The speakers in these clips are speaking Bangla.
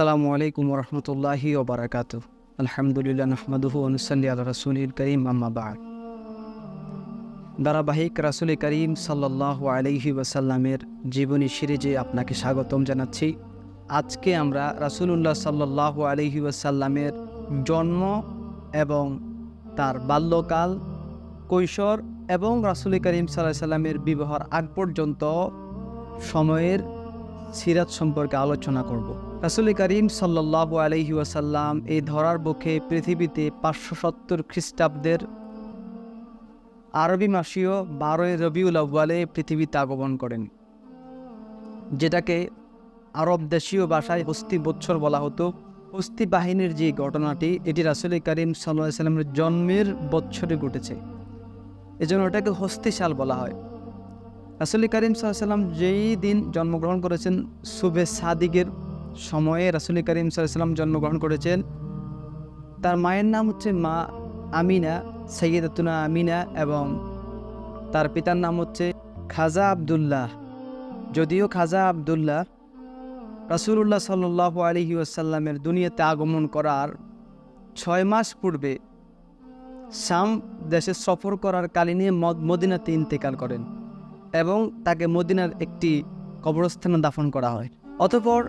আসসালামু আলাইকুম রহমতুল্লাহি ওবরাকাত আলহামদুলিল্লাহ নহমাদুহু আল রসুলিল করিম, আম্মা বাদ। ধারাবাহিক রাসুল করিম সাল্লাহ আলহি ওয়াসাল্লামের জীবনী সিরিজে আপনাকে স্বাগতম জানাচ্ছি। আজকে আমরা রাসুলুল্লাহ সাল্লাহ আলহি ওয়াসাল্লামের জন্ম এবং তার বাল্যকাল, কৈশোর এবং রাসুল করিম সাল্লাহ সাল্লামের বিবাহর আগ পর্যন্ত সময়ের সিরাত সম্পর্কে আলোচনা করব। রাসুল করিম সাল্লাহ আলহি ওয়াসাল্লাম এই ধরার বুকে পৃথিবীতে পাঁচশো সত্তর খ্রিস্টাব্দের আরবি মাসীয় বারোই রবিউল আব্বালে পৃথিবীতে আগমন করেন, যেটাকে আরব দেশীয় ভাষায় হস্তি বৎসর বলা হতো। হস্তি বাহিনীর যে ঘটনাটি, এটি রাসুল করিম সাল্লাহ সাল্লামের জন্মের বৎসরে ঘটেছে। এজন্য ওটাকে হস্তিশাল বলা হয়। রাসুল করিম সাল্লাহ সাল্লাম যেই দিন জন্মগ্রহণ করেছেন সুবে সাদিকের সময়ে রাসুল করিম সাল্লাম জন্মগ্রহণ করেছেন। তার মায়ের নাম হচ্ছে মা আমিনা সৈয়দাতুনা আমিনা এবং তার পিতার নাম হচ্ছে খাজা আবদুল্লাহ। যদিও খাজা আবদুল্লাহ রাসুল্লাহ সাল্লাহ আলহি আসাল্লামের দুনিয়াতে আগমন করার ছয় মাস পূর্বে শাম দেশে সফর করার কালীনে মদিনাতে ইন্তেকাল করেন এবং তাকে মদিনার একটি কবরস্থানে দাফন করা হয়। অতপর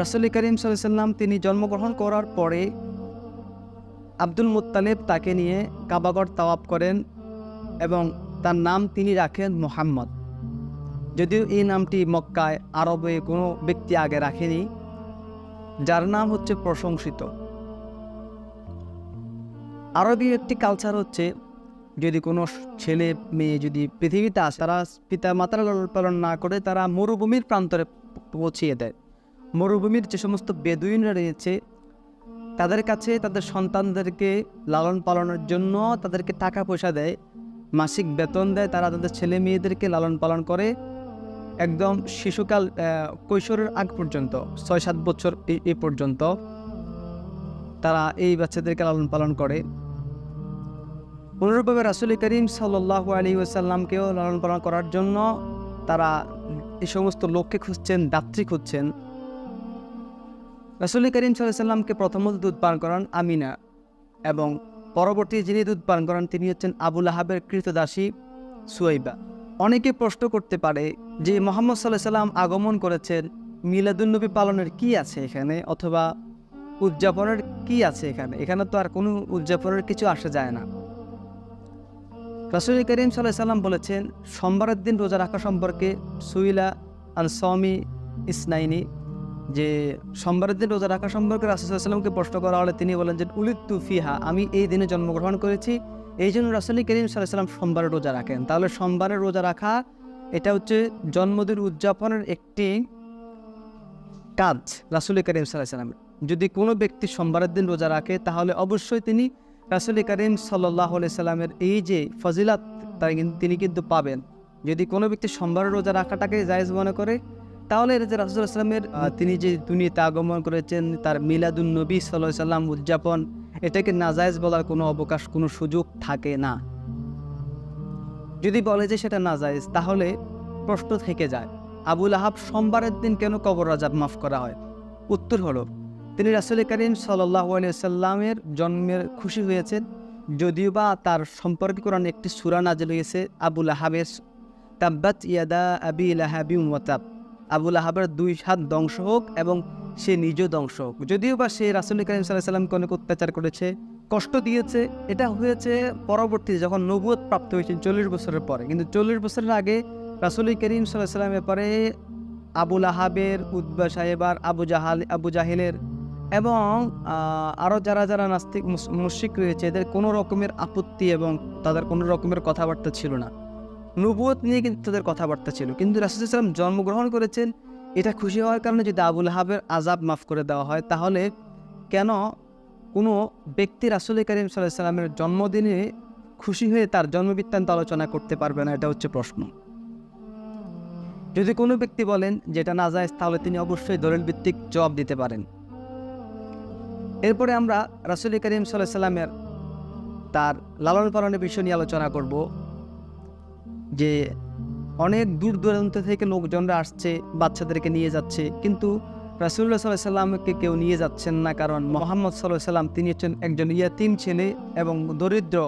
রাসুল করিম সাল্লাম তিনি জন্মগ্রহণ করার পরে আব্দুল মুত্তালেব তাকে নিয়ে কাবাগর তাওয়াব করেন এবং তার নাম তিনি রাখেন মোহাম্মদ। যদিও এই নামটি মক্কায় আরবে কোনো ব্যক্তি আগে রাখেনি, যার নাম হচ্ছে প্রশংসিত। আরবি একটি কালচার হচ্ছে, যদি কোনো ছেলে, মেয়ে যদি পৃথিবীতে আসে, তারা পিতা মাতার লালন পালন না করে তারা মরুভূমির প্রান্তরে পৌঁছিয়ে দেয়। মরুভূমির যে সমস্ত বেদুইনরা রয়েছে, তাদের কাছে তাদের সন্তানদেরকে লালন পালনের জন্য তাদেরকে টাকা পয়সা দেয়, মাসিক বেতন দেয়, তারা তাদের ছেলে মেয়েদেরকে লালন পালন করে একদম শিশুকাল কৈশোরের আগ পর্যন্ত ছয় সাত বছর এ পর্যন্ত তারা এই বাচ্চাদেরকে লালন পালন করে। অনুরূপভাবে রাসুল করিম সাল্লাহ আলী ওসাল্লামকেও লালন পালন করার জন্য তারা এই সমস্ত লোককে খুঁজছেন দাত্রী খুঁজছেন। রাসুল করিম সাল্লামকে প্রথমত দুধ পান করান আমিনা এবং পরবর্তী যিনি দুধ পান করান তিনি হচ্ছেন আবুল আহাবের কৃতদাসী সুয়াইবা। অনেকে প্রশ্ন করতে পারে যে মোহাম্মদ সাল্লাহ সাল্লাম আগমন করেছেন মিলাদুন্নবী পালনের কি আছে এখানে অথবা উদযাপনের কি আছে এখানে? এখানে তো আর কোনো উদযাপনের কিছু আসা যায় না। রাসুল করিম সাল্লাহ সাল্লাম বলেছেন, সোমবারের দিন রোজা রাখা সম্পর্কে সুইলা আন সমি ইসনাইনি যে সোমবারের দিন রোজা রাখা সম্পর্কে রাসুসাল্লামকে প্রশ্ন করা হলে তিনি বলেন যে, উলিত্তু ফিহা, আমি এই দিনে জন্মগ্রহণ করেছি, এই জন্য রাসুল করিম সাল্লাম সোমবারে রোজা রাখেন। তাহলে সোমবারে রোজা রাখা, এটা হচ্ছে জন্মদিন উদযাপনের একটি কাজ রাসুল করিম সাল্লামের যদি কোনো ব্যক্তি সোমবারের দিন রোজা রাখে, তাহলে অবশ্যই তিনি রাসুল করিম সাল্লাহ সাল্লামের এই যে ফজিলাত তাই তিনি কিন্তু পাবেন। যদি কোনো ব্যক্তি সোমবারের রোজা রাখাটাকে জায়েজ মনে করে তাহলে এটা যে রাসুল আসলামের তিনি যে দুনিয়াতে আগমন করেছেন, তার মিলাদুন নবী সাল্লাম উদযাপন, এটাকে নাজায়েজ বলার কোনো অবকাশ, কোনো সুযোগ থাকে না। যদি বলে যে সেটা নাজায়েজ, তাহলে প্রশ্ন থেকে যায়, আবুল আহাব সোমবারের দিন কেন কবর রাজাব মাফ করা হয়? উত্তর হলো, তিনি রাসুল করিম সাল্লাহ সাল্লামের জন্মের খুশি হয়েছেন, যদিও বা তার সম্পর্কে কোরআন একটি সুরা নাজল হয়েছে, আবুল আহাবের, তাব্বাত ইয়াদা আবি লাহাবি মতাব আবুল আহাবের দুই হাত ধ্বংস হোক এবং সে নিজেও ধ্বংস হোক। যদিও বা সে রাসুল করিম সাল্লাহ সাল্লামকে অনেক অত্যাচার করেছে, কষ্ট দিয়েছে, এটা হয়েছে পরবর্তী যখন নবুয়ত প্রাপ্ত হয়েছে চল্লিশ বছরের পরে। কিন্তু চল্লিশ বছরের আগে রাসুল করিম সাল্লাহ সাল্লামের পরে আবুল আহাবের উদ্বা সাহেবার, আবু জাহাল, আবু জাহিলের এবং আরও যারা যারা নাস্তিক মুশিক রয়েছে, এদের কোনো রকমের আপত্তি এবং তাদের কোনো রকমের কথাবার্তা ছিল না। নবুয়ত নিয়ে কিন্তু তাদের কথাবার্তা ছিল। কিন্তু রাসুলাম জন্মগ্রহণ করেছেন। এটা খুশি হওয়ার কারণে যদি আবুল হাবের আজাব মাফ করে দেওয়া হয়, তাহলে কেন কোনো ব্যক্তি রাসুল করিম সাল্লামের জন্মদিনে খুশি হয়ে তার জন্মবৃত্তান্ত আলোচনা করতে পারবে না? এটা হচ্ছে প্রশ্ন। যদি কোনো ব্যক্তি বলেন যেটা না যায় তাহলে তিনি অবশ্যই দলিল ভিত্তিক জবাব দিতে পারেন। এরপরে আমরা রাসুল করিম সাল্লাহ সাল্লামের তার লালন পালনের বিষয় নিয়ে আলোচনা করব। যে অনেক দূর দূরান্ত থেকে লোকজনরা আসছে, বাচ্চাদেরকে নিয়ে যাচ্ছে। কিন্তু রাসুল্লাহ সাল্লাহ সাল্লামকে কেউ নিয়ে যাচ্ছেন না কারণ মোহাম্মদ সাল্লাহ সাল্লাম তিনি হচ্ছেন একজন ইয়াতিম ছেলে এবং দরিদ্র।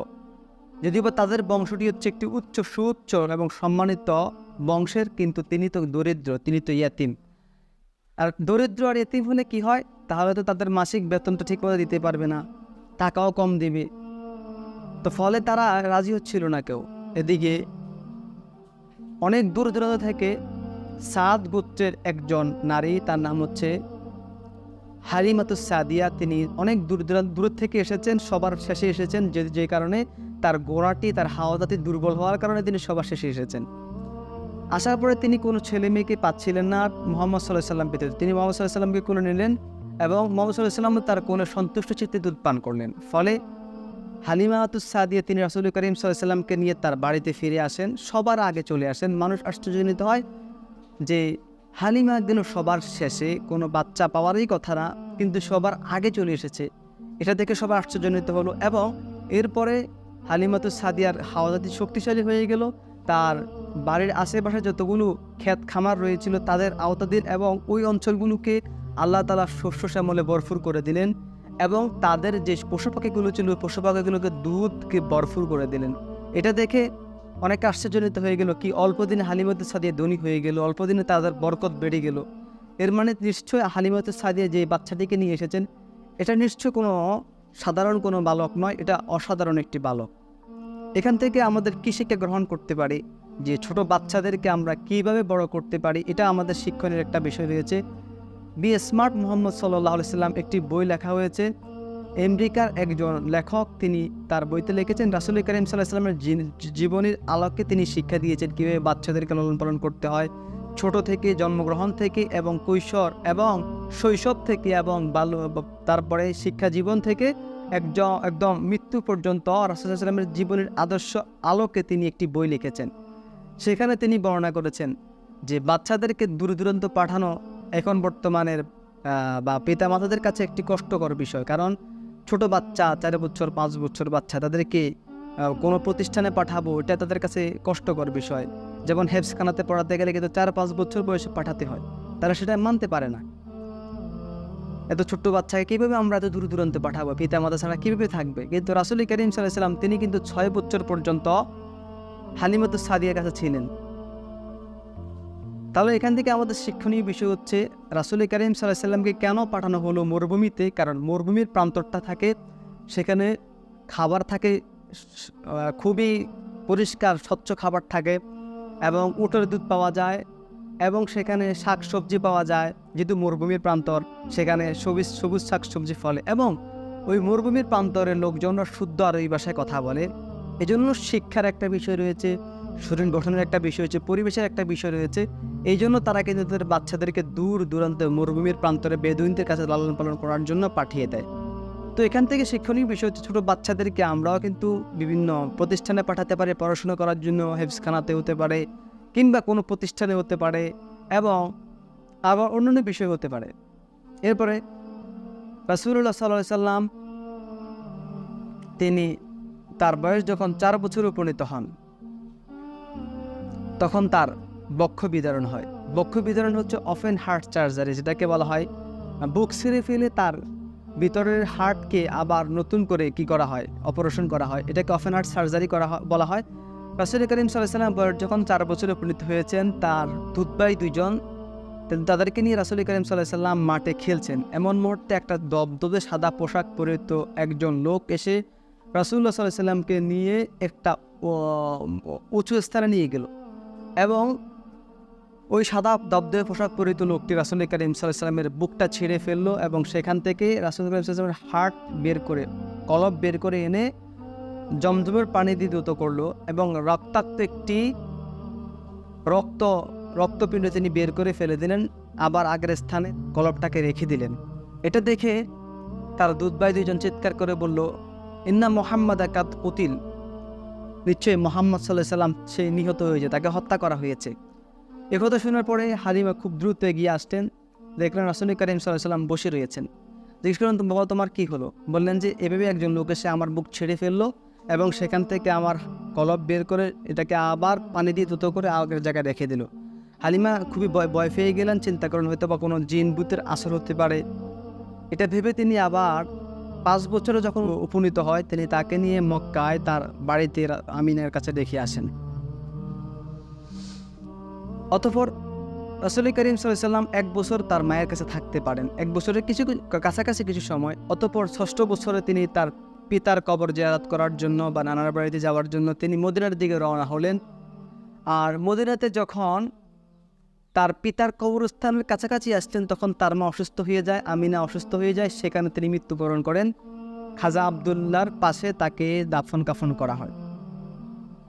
যদিও বা তাদের বংশটি হচ্ছে একটি উচ্চ সুউচ্চ এবং সম্মানিত বংশের, কিন্তু তিনি তো দরিদ্র, তিনি তো ইয়াতিম। আর দরিদ্র আর এতিম হলে কি হয়? তাহলে তো তাদের মাসিক বেতনটা ঠিক মতো দিতে পারবে না, টাকাও কম দিবে। তো ফলে তারা রাজি হচ্ছিল না কেউ। এদিকে অনেক দূর দূরান্ত থেকে সাদ গোত্রের একজন নারী, তার নাম হচ্ছে হারিমাতুস সাদিয়া। তিনি অনেক দূর দূর থেকে এসেছেন, সবার শেষে এসেছেন, যে যে কারণে তার গোড়াটি, তার হাওয়াদাতি দুর্বল হওয়ার কারণে তিনি সবার শেষে এসেছেন। আসার পরে তিনি কোনো ছেলে মেয়েকে পাচ্ছিলেন না, মোহাম্মদ সাল্লাহ সাল্লাম পেতে তিনি মোহাম্মদ সাল্লাহ সাল্লামকে কোলে নিলেন এবং মোহাম্মদ সাল্লাহ সাল্লাম তার কোনো সন্তুষ্ট চিত্তে দুধ পান করলেন। ফলে হালিমা আতুস সাদিয়া, তিনি রাসুল করিম সাল্লামকে নিয়ে তার বাড়িতে ফিরে আসেন, সবার আগে চলে আসেন। মানুষ আশ্চর্যজনিত হয় যে হালিমা একদিনও সবার শেষে কোনো বাচ্চা পাওয়ারই কথা না, কিন্তু সবার আগে চলে এসেছে। এটা দেখে সবার আশ্চর্যজনিত হলো এবং এরপরে হালিমাতুস সাদিয়ার হাওয়াজাতি শক্তিশালী হয়ে গেল। তার বাড়ির আশেপাশে যতগুলো ক্ষেত খামার রয়েছিল, তাদের আওতাধীন এবং ওই অঞ্চলগুলোকে আল্লাহ তালা শস্য শ্যামলে ভরপুর করে দিলেন। এবং তাদের যে পশু পাখিগুলো ছিল পশু পাখিগুলোকে দুধকে বরফুর করে দিলেন। এটা দেখে অনেক আশ্চর্যজনিত হয়ে গেল কি অল্প দিনে হালিমতে সাদিয়া ধনী হয়ে গেল, অল্প দিনে তাদের বরকত বেড়ে গেল। এর মানে নিশ্চয়ই হালিমতে সাদিয়া যে বাচ্চাটিকে নিয়ে এসেছেন, এটা নিশ্চয় কোনো সাধারণ কোনো বালক নয়, এটা অসাধারণ একটি বালক। এখান থেকে আমাদের কী শিক্ষা গ্রহণ করতে পারি? যে ছোট বাচ্চাদেরকে আমরা কীভাবে বড় করতে পারি? এটা আমাদের শিক্ষণের একটা বিষয় রয়েছে। বি স্মার্ট মোহাম্মদ সাল্লাহ সাল্লাম একটি বই লেখা হয়েছে। আমেরিকার একজন লেখক, তিনি তার বইতে লিখেছেন, রাসুল করিম সাল্লাহ সাল্লামের জীবনের আলোকে তিনি শিক্ষা দিয়েছেন কীভাবে বাচ্চাদেরকে লালন পালন করতে হয়। ছোট থেকে জন্মগ্রহণ থেকে এবং কৈশোর এবং শৈশব থেকে এবং বাল তারপরে শিক্ষা জীবন থেকে একজন একদম মৃত্যু পর্যন্ত রাসুলামের জীবনের আদর্শ আলোকে তিনি একটি বই লিখেছেন। সেখানে তিনি বর্ণনা করেছেন যে বাচ্চাদেরকে দূর দূরান্ত পাঠানো এখন বর্তমানের বা পিতামাতাদের কাছে একটি কষ্টকর বিষয়। কারণ ছোট বাচ্চা, চার বছর, পাঁচ বছর বাচ্চা, তাদেরকে কোনো প্রতিষ্ঠানে পাঠাবো, এটা তাদের কাছে কষ্টকর বিষয়। যেমন হেফসখানাতে পড়াতে গেলে কিন্তু চার, পাঁচ বছর বয়সে পাঠাতে হয়। তারা সেটা মানতে পারে না। এত ছোট্ট বাচ্চাকে কীভাবে আমরা এত দূর দূরান্তে পাঠাবো? পিতা মাতা ছাড়া কীভাবে থাকবে? কিন্তু রাসুল করিম সাল্লাহ সাল্লাম তিনি কিন্তু ছয় বছর পর্যন্ত হালিমত সাদিয়ার কাছে ছিলেন। তাহলে এখান থেকে আমাদের শিক্ষণীয় বিষয় হচ্ছে, রাসুল করিম সাল্লাহ সাল্লামকে কেন পাঠানো হলো মরুভূমিতে? কারণ মরুভূমির প্রান্তরটা থাকে, সেখানে খাবার থাকে খুবই পরিষ্কার, স্বচ্ছ খাবার থাকে এবং উটের দুধ পাওয়া যায় এবং সেখানে শাক সবজি পাওয়া যায়, যেহেতু মরুভূমির প্রান্তর, সেখানে সবুজ সবুজ শাক সবজি ফলে এবং ওই মরুভূমির প্রান্তরের লোকজনরা শুদ্ধ আর ওই ভাষায় কথা বলে। এজন্য শিক্ষার একটা বিষয় রয়েছে, শরীর গঠনের একটা বিষয় রয়েছে পরিবেশের একটা বিষয় রয়েছে। এই জন্য তারা কিন্তু তাদের বাচ্চাদেরকে দূর দূরান্তে মরুভূমির প্রান্তরে বেদুইনদের কাছে লালন পালন করার জন্য পাঠিয়ে দেয়। তো এখান থেকে শিক্ষণীয় বিষয় হচ্ছে ছোটো বাচ্চাদেরকে আমরাও কিন্তু বিভিন্ন প্রতিষ্ঠানে পাঠাতে পারি, পড়াশোনা করার জন্য হেফসখানাতে হতে পারে কিংবা কোনো প্রতিষ্ঠানে হতে পারে এবং আবার অন্যান্য বিষয় হতে পারে। এরপরে রাসুল্লাহ সাল্লাহ সাল্লাম তিনি তার বয়স যখন চার বছর উপনীত হন, তখন তার বক্ষ বিতরণ হয়। বক্ষ বিতরণ হচ্ছে অফেন হার্ট সার্জারি যেটাকে বলা হয়। বুক ছিঁড়ে ফেলে তার ভিতরের হার্টকে আবার নতুন করে কি করা হয়? অপারেশন করা হয়। এটাকে অফেন হার্ট সার্জারি করা বলা হয়। রাসুল করিম সাল্লাম যখন চার বছরে উপনীত হয়েছেন, তার দুধবাই দুইজন তাদেরকে নিয়ে রাসুল করিম সাল্লাম মাঠে খেলছেন। এমন মুহূর্তে একটা দবদবে সাদা পোশাক পরিহিত একজন লোক এসে রাসুল্লাহ সাল্লাহ সাল্লামকে নিয়ে একটা উঁচু স্থানে নিয়ে গেল। এবং ওই সাদা দবদবে পোশাক পরিহিত লোকটি রাসুল করিম সাল্লামের বুকটা ছিঁড়ে ফেলল এবং সেখান থেকে রাসুল করিম সাল্লামের হার্ট বের করে, কলব বের করে এনে জমজমের পানি দিয়ে দ্রুত করল এবং রক্তাক্ত একটি রক্ত, রক্তপিণ্ড তিনি বের করে ফেলে দিলেন, আবার আগের স্থানে কলপটাকে রেখে দিলেন। এটা দেখে তার দুধবাই দুইজন চিৎকার করে বলল, ইন্না মোহাম্মদ একাত কুতিল। নিশ্চয়ই মোহাম্মদ সাল্লাহ সাল্লাম সে নিহত হয়েছে তাকে হত্যা করা হয়েছে। একথা শোনার পরে হালিমা খুব দ্রুত এগিয়ে আসতেন। দেখলেন রাসুল করিম সাল্লাম বসে রয়েছেন। জিজ্ঞেস করলেন বাবা তোমার কী হলো? বললেন যে, এভাবে একজন লোক এসে আমার বুক ছেড়ে ফেলল এবং সেখান থেকে আমার কলব বের করে এটাকে আবার পানি দিয়ে দুটো করে আগের জায়গায় রেখে দিল। হালিমা খুবই ভয় পেয়ে গেলেন, চিন্তা করেন হয়তো বা কোনো জিন বুতের আসর হতে পারে। এটা ভেবে তিনি আবার পাঁচ বছরে যখন উপনীত হয়, তিনি তাকে নিয়ে মক্কায় তার বাড়িতে আমিনের কাছে রেখে আসেন। অতঃপর রসুল করিম সাল্লাম এক বছর তার মায়ের কাছে থাকতে পারেন। এক বছরের কিছু কাছাকাছি কিছু সময়, অতঃপর ষষ্ঠ বছরে তিনি তার পিতার কবর জিয়ারাত করার জন্য বা নানার বাড়িতে যাওয়ার জন্য তিনি মদিনার দিকে রওনা হলেন। আর মদিনাতে যখন তার পিতার কবরস্থানের কাছাকাছি আসছেন, তখন তার মা অসুস্থ হয়ে যায়, আমিনা অসুস্থ হয়ে যায়, সেখানে তিনি মৃত্যুবরণ করেন। খাজা আবদুল্লার পাশে তাকে দাফন কাফন করা হয়।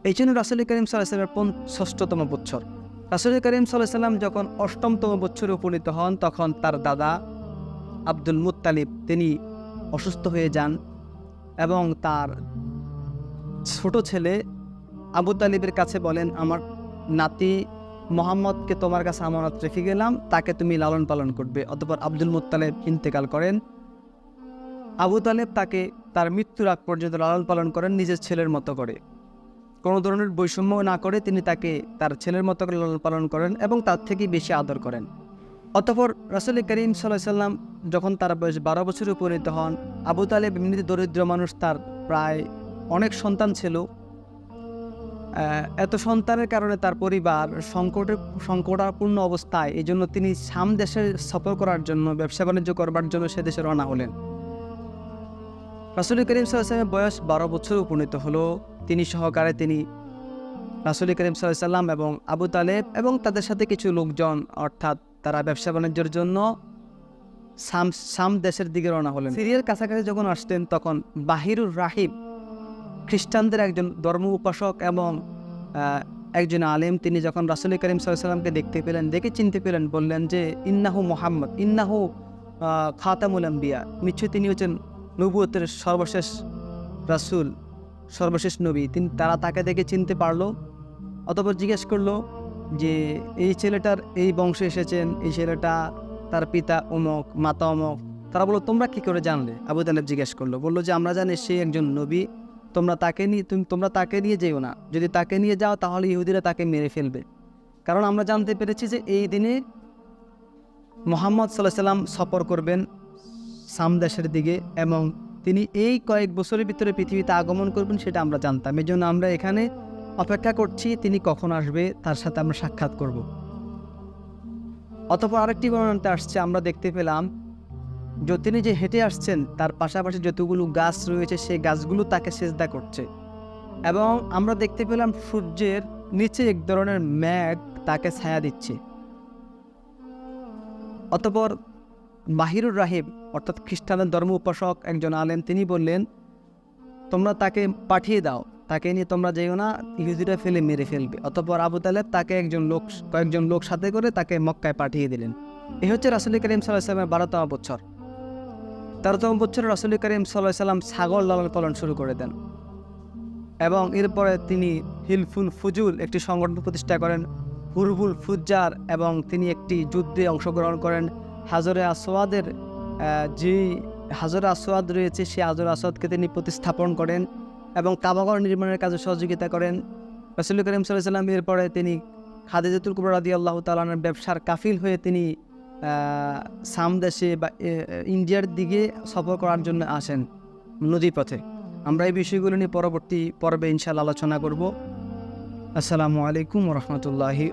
এই জন্য রাসুল করিম সাল্লাহামের পন ষষ্ঠতম বছর রাসুল করিম সাল্লাম যখন অষ্টমতম বছরে উপনীত হন, তখন তার দাদা আব্দুল মুত্তালিব, তিনি অসুস্থ হয়ে যান এবং তার ছোট ছেলে আবু তালিবের কাছে বলেন, আমার নাতি মোহাম্মদকে তোমার কাছে আমানত রেখে গেলাম, তাকে তুমি লালন পালন করবে। অতপর আব্দুল মুত্তালেব ইন্তেকাল করেন। আবু তালেব তাকে তার মৃত্যুর আগ পর্যন্ত লালন পালন করেন, নিজের ছেলের মতো করে। কোনো ধরনের বৈষম্য না করে তিনি তাকে তার ছেলের মতো করে লালন পালন করেন এবং তার থেকে বেশি আদর করেন। অতপর রাসুল করিম সাল্লাহ সাল্লাম যখন তার বয়স বারো বছরে উপনীত হন, আবু তালেব এমনিতে দরিদ্র মানুষ, তার প্রায় অনেক সন্তান ছিল। এত সন্তানের কারণে তার পরিবার সংকটের সংকটাপূর্ণ অবস্থায় এই জন্য তিনি সাম দেশে সফর করার জন্য, ব্যবসা বাণিজ্য করবার জন্য সে দেশে রওনা হলেন। রাসুল করিম সাল্লামের বয়স বারো বছর উপনীত হলো। তিনি সহকারে তিনি রাসুল করিম সাল্লাম এবং আবু তালেব এবং তাদের সাথে কিছু লোকজন, অর্থাৎ তারা ব্যবসা বাণিজ্যের জন্য সাম সাম দেশের দিকে রওনা হলেন। সিরিয়ার কাছাকাছি যখন আসতেন, তখন বাহিরুর রাহিব খ্রিস্টানদের একজন ধর্ম উপাসক এবং একজন আলেম, তিনি যখন রাসুল করিম সাল্লামকে দেখতে পেলেন, দেখে চিনতে পেলেন, বললেন যে, ইন্নাহু মোহাম্মদ, ইন্নাহু খাতামুল আম্বিয়া। নিশ্চয়ই তিনি হচ্ছেন নবুয়তের সর্বশেষ রাসুল। সর্বশেষ নবী। তিনি, তারা তাকে দেখে চিনতে পারল, অতপর জিজ্ঞেস করল যে, এই ছেলেটার এই বংশে এসেছেন, এই ছেলেটা তার পিতা অমক, মাতা অমক? তারা বলল, তোমরা কি করে জানলে? আবু তালেব জিজ্ঞেস করল, বলল যে, আমরা জানি সে একজন নবী, তোমরা তাকে নিয়ে, তুমি, তোমরা তাকে নিয়ে যেও না। যদি তাকে নিয়ে যাও, তাহলে ইহুদিরা তাকে মেরে ফেলবে। কারণ আমরা জানতে পেরেছি যে, এই দিনে মোহাম্মদ সাল্লাহ সাল্লাম সফর করবেন সামদেশের দিকে এবং তিনি এই কয়েক বছরের ভিতরে পৃথিবীতে আগমন করবেন সেটা আমরা জানতাম। এই জন্য আমরা এখানে অপেক্ষা করছি তিনি কখন আসবে, তার সাথে আমরা সাক্ষাৎ করব। অতপর আরেকটি বর্ণনাতে আসছে, আমরা দেখতে পেলাম যে তিনি যে হেঁটে আসছেন, তার পাশাপাশি যতগুলো গাছ রয়েছে, সেই গাছগুলো তাকে সেজদা করছে। এবং আমরা দেখতে পেলাম সূর্যের নিচে এক ধরনের ম্যাগ তাকে ছায়া দিচ্ছে। অতপর বাহিরুর রাহিব, অর্থাৎ খ্রিস্টানের ধর্ম উপাসক একজন আলেন তিনি বললেন, তোমরা তাকে পাঠিয়ে দাও, তাকে নিয়ে তোমরা যেও না, ইহুদিরা ফেলে মেরে ফেলবে। অতপর আবু তালেব তাকে একজন লোক, কয়েকজন লোক সাথে করে তাকে মক্কায় পাঠিয়ে দিলেন। এই হচ্ছে রাসুল করিম সাল্লাহ বারোতম বছর। তেরোতম বছরে রাসুল করিম সাল্লাহ সাল্লাম ছাগল লালন পালন শুরু করে দেন এবং এরপরে তিনি হিলফুল ফুজুল একটি সংগঠন প্রতিষ্ঠা করেন হুরবুল ফুজ্জার এবং তিনি একটি যুদ্ধে অংশগ্রহণ করেন। হাজরে আসওয়াদের আহ, যে হাজরে আসওয়াদ রয়েছে সেই হাজর আসওয়াদকে তিনি প্রতিস্থাপন করেন এবং কাবাগর নির্মাণের কাজে সহযোগিতা করেন। রসুল করিম সাল্লাম এরপরে তিনি খাদিজাতুল কুবর রাদি আল্লাহ তালানের ব্যবসার কাফিল হয়ে তিনি আহ, সাম দেশে বা ইন্ডিয়ার দিকে সফর করার জন্য আসেন নদী পথে। আমরা এই বিষয়গুলো নিয়ে পরবর্তী পর্বে ইনশাল্লাহ আলোচনা করব। আসসালামু আলাইকুম রহমতুল্লাহি